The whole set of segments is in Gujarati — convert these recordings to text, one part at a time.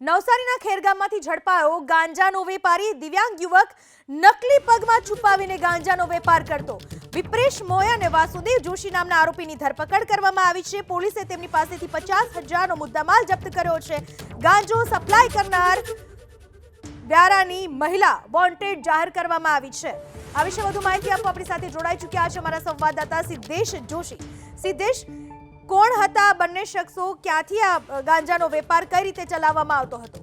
નવસારીના ખેરગામમાંથી ઝડપાયો ગાંજાનો વેપારી દિવ્યાંગ યુવક નકલી પગમાં છુપાવીને ગાંજાનો વેપાર કરતો. વિપ્રેશ મોય અને વાસુદેવ જોશી નામના આરોપીની ધરપકડ કરવામાં આવી છે. પોલીસે તેમની પાસેથી પચાસ હજારનો મુદ્દામાલ જપ્ત કર્યો છે. ગાંજો સપ્લાય કરનાર વ્યારાની મહિલા વોન્ટેડ જાહેર કરવામાં આવી છે. આ વિશે વધુ માહિતી આપવા આપણી સાથે જોડાઈ ચૂક્યા છે અમારા સંવાદદાતા સિદ્ધેશ જોશી. સિદ્ધેશ કોણ હતા? બંને શખ્સો ક્યાંથી આ ગાંજાનો વેપાર કઈ રીતે ચલાવવામાં આવતો હતો?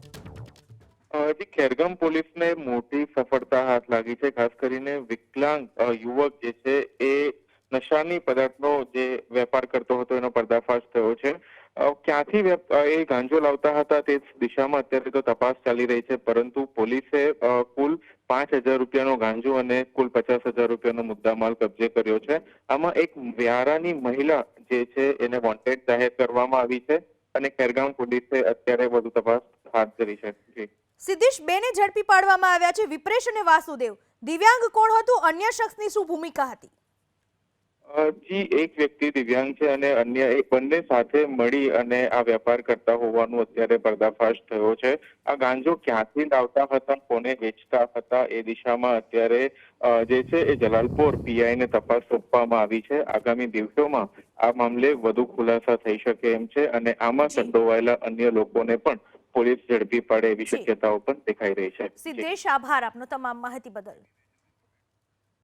હજી ખેરગામ પોલીસને મોટી સફળતા હાથ લાગી છે. ખાસ કરીને વિકલાંગ યુવક જે છે એ નશાની પદાર્થનો જે વેપાર કરતો હતો એનો પર્દાફાશ થયો છે. ક્યાંથી એ ગાંજો લાવતા હતા તે દિશામાં અત્યારે તો તપાસ ચાલી રહી છે, પરંતુ પોલીસે કુલ પાંચ હજાર રૂપિયાનો ગાંજો અને કુલ પચાસ હજાર રૂપિયાનો મુદ્દામાલ કબજે કર્યો છે. આમાં એક વ્યારાની મહિલા જે છે એને વોન્ટેડ જાહેર કરવામાં આવી છે અને ખેરગામ પોલીસે અત્યારે વધુ તપાસ હાથ ધરી છે. જી. બે બેને ઝડપી પાડવામાં આવ્યા છે વિપ્રેશ અને વાસુદેવ. દિવ્યાંગ કોણ હતું? અન્ય શખ્સની શું ભૂમિકા હતી? જી એક વ્યક્તિ દિવ્યાંગ છે અને અન્ય એક બંને સાથે મળી અને આ વેપાર કરતા હોવાનું અત્યારે પર્દાફાશ થયો છે. આ ગાંજો ક્યાંથી લાવતા હતા કોને વેચતા હતા એ દિશામાં અત્યારે જે છે એ જલાલપોર પીઆઈ ને તપાસ સોંપવામાં આવી છે. આગામી દિવસોમાં આ મામલે વધુ ખુલાસા થઈ શકે એમ છે અને આમાં સંડોવાયેલા અન્ય લોકોને પણ પોલીસ ઝડપી પાડે એવી. શક્યતાઓ પણ દેખાઈ રહી છે. સિદ્ધેશ આભાર આપનો તમામ માહિતી બદલ.